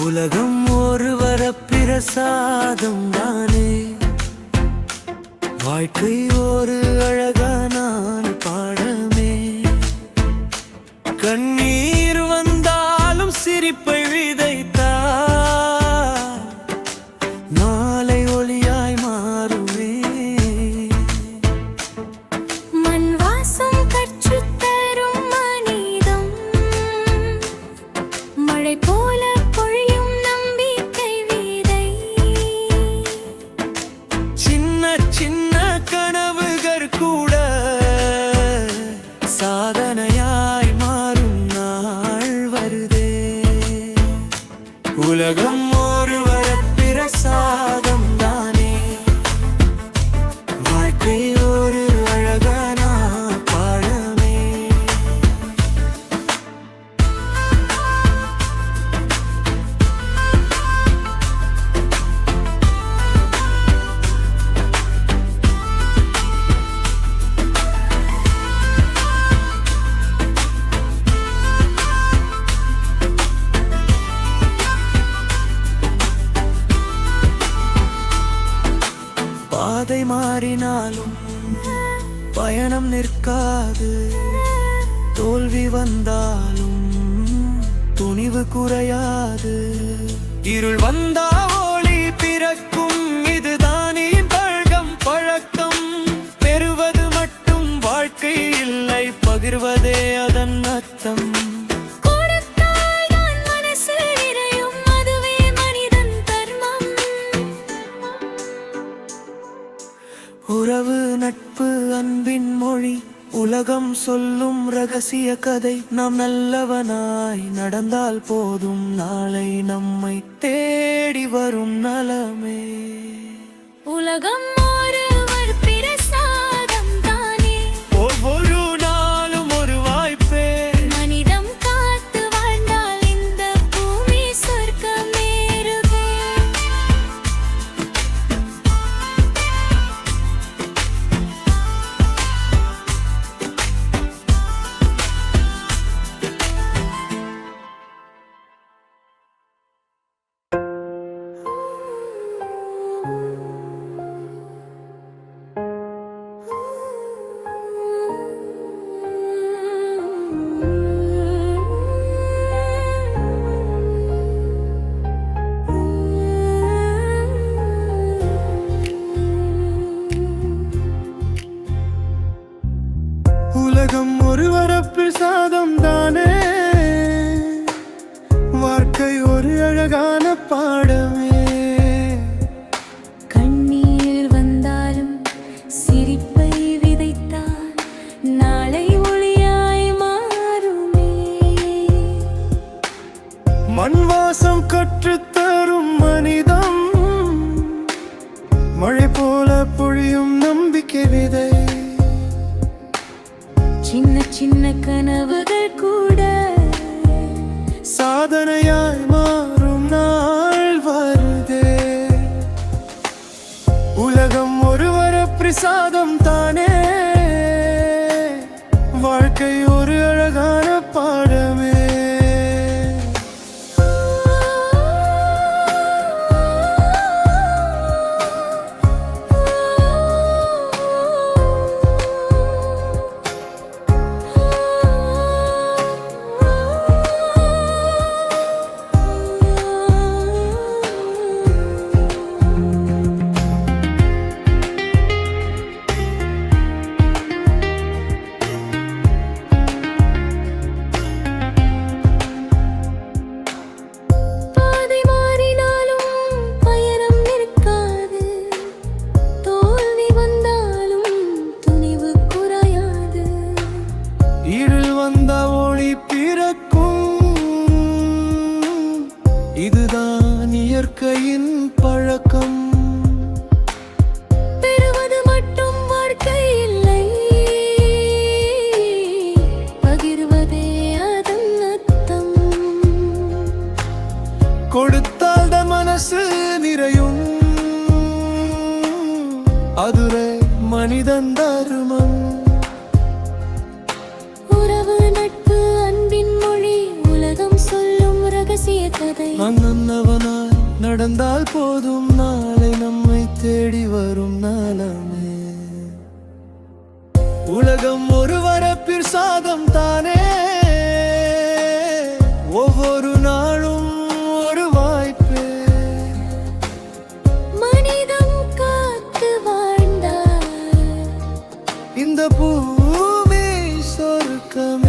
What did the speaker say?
உலகம் ஒரு வரப்பிரசாதம் தானே. வாழ்க்கை ஒரு அழகான பாடமே. கண்ணீர் வந்தாலும் சிரிப்பை உலகம் ஒரு வரப்பிரசாத பாதை மாறினாலும் பயணம் நிற்காது. தோல்வி வந்தாலும் துணிவு குறையாது. இருள் வந்த மொழி உலகம் சொல்லும் ரகசிய கதை. நாம் நல்லவனாய் நடந்தால் போதும். நாளை நம்மை தேடி வரும் நலமே. உலகம் ஒரு வரப்பிரசாதம் தானே? வாழ்க்கை ஒரு அழகான பாடமே. கண்ணீர் வந்தாலும் சிரிப்பை விதைத்தால் நாளை ஒளியாய் மாறுமே. மண் வாசம் கற்றுத்தரும் மனிதம். மழை போல பொழியும் நம்பிக்கை விதை. சின்ன சின்ன கனவுகள் கூட. சாதனையாய் மாறும் நாள் வருதே. உலகம் ஒருவர பிரசாதம் தானே. பழக்கம். பெறுவது மட்டும் வாழ்க்கை இல்லை. பகிர்வதே அதன் அர்த்தம். கொடுத்தால் மனசு நிறையும். அதுவே மனிதன் தருமம். உறவு நட்பு அன்பின் மொழி உலகம் சொல்லும் ரகசிய கதை. அண்ணவனாய் நடந்தால் போதும். நாளை நம்மை தேடி வரும் நாளமே. உலகம் ஒரு வரப்பிற் சாதம் தானே. ஒவ்வொரு நாளும் ஒரு வாய்ப்பே. மனிதம் காத்து வாழ்ந்தார். இந்த பூமி சொர்க்கமே.